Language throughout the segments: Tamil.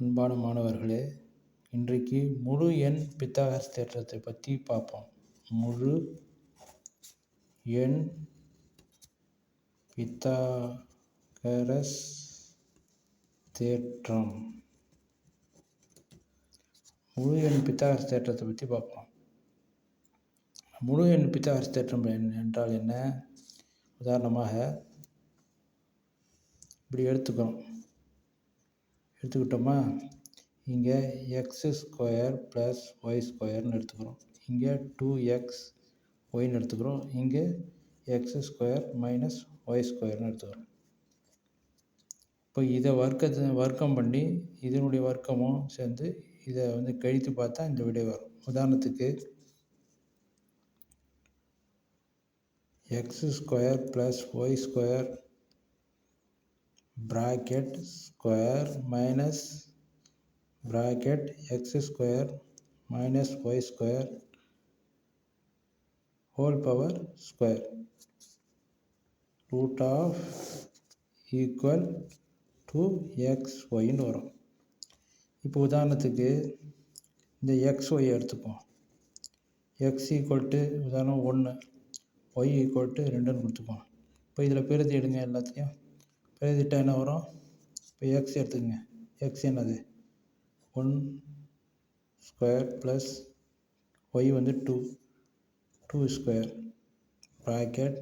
அன்பான மாணவர்களே இன்றைக்கு முழு எண் பித்தாகரஸ் தேற்றத்தை பற்றி பார்ப்போம். முழு எண் பித்தாகரஸ் தேற்றம். முழு எண் பித்தாகரஸ் தேற்றத்தை பற்றி பார்ப்போம். முழு எண் பித்தாகரஸ் தேற்றம் என்றால் என்ன? உதாரணமாக இப்படி எடுத்துக்கிறோம் எடுத்துக்கிட்டோமா? இங்கே எக்ஸ் ஸ்கொயர் ப்ளஸ் ஒய் ஸ்கொயர்னு எடுத்துக்கிறோம். இங்கே டூ எக்ஸ் ஒய்னு எடுத்துக்கிறோம். இங்கே எக்ஸ் ஸ்கொயர் மைனஸ் ஒய் ஸ்கொயர்னு எடுத்துக்கிறோம். இப்போ இதை வர்க்கத்தை வர்க்கம் பண்ணி இதனுடைய வர்க்கமும் சேர்ந்து இதை வந்து கழித்து பார்த்தா இந்த விடை வரும். உதாரணத்துக்கு X square plus Y square bracket square minus bracket X square minus Y square whole power square root of equal to X ஒயின்னு வரும். இப்போ உதாரணத்துக்கு இந்த எக்ஸ் ஒய் எடுத்துப்போம். எக்ஸ் ஈக்குவல் டு உதாரணம் ஒன்று ஒய் ஈக்குவல் டு ரெண்டுன்னு கொடுத்துப்போம். இப்போ இதில் பெருதி எடுங்க எல்லாத்தையும். எழுதிட்டா என்ன வரும் இப்போ எக்ஸ் எடுத்துக்கங்க. எக்ஸ் என்னது? ஒன் ஸ்கொயர் ப்ளஸ் ஒய் வந்து two two square bracket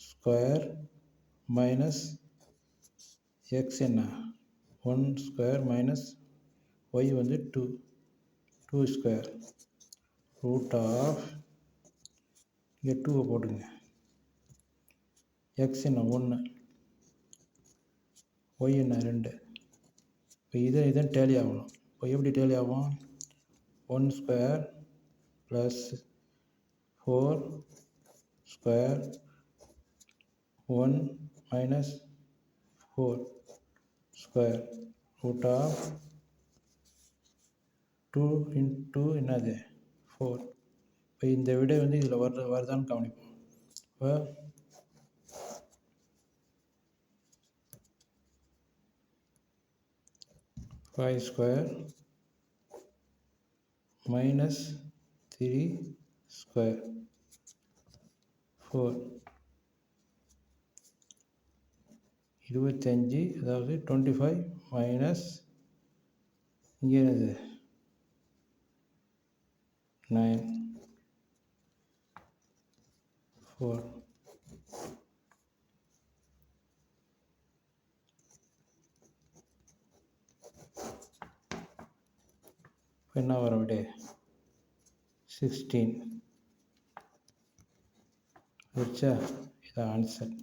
square minus X என்ன? ஒன் ஸ்கொயர் மைனஸ் ஒய் வந்து two two square root of இங்கே டூவை போட்டுங்க எக்ஸ் என்ன? ஒன்று ஒய் என்ன ரெண்டு இப்போ இதை இதான் டேலி ஆகணும். இப்போ எப்படி டேலி ஆகும்? One square plus four square one minus four square root of two into என்னது? ஃபோர் இப்போ இந்த விடை வந்து இதில் வர்ற வருதான்னு கவனிப்போம். இப்போ five square minus three square four இருபத்தஞ்சி அதாவது டுவெண்ட்டி ஃபைவ் மைனஸ் இங்கே என்னது நைன் ஃபோர் என்ன வரும் விட சிக்ஸ்டீன் வச்சா இதான் ஆன்சர்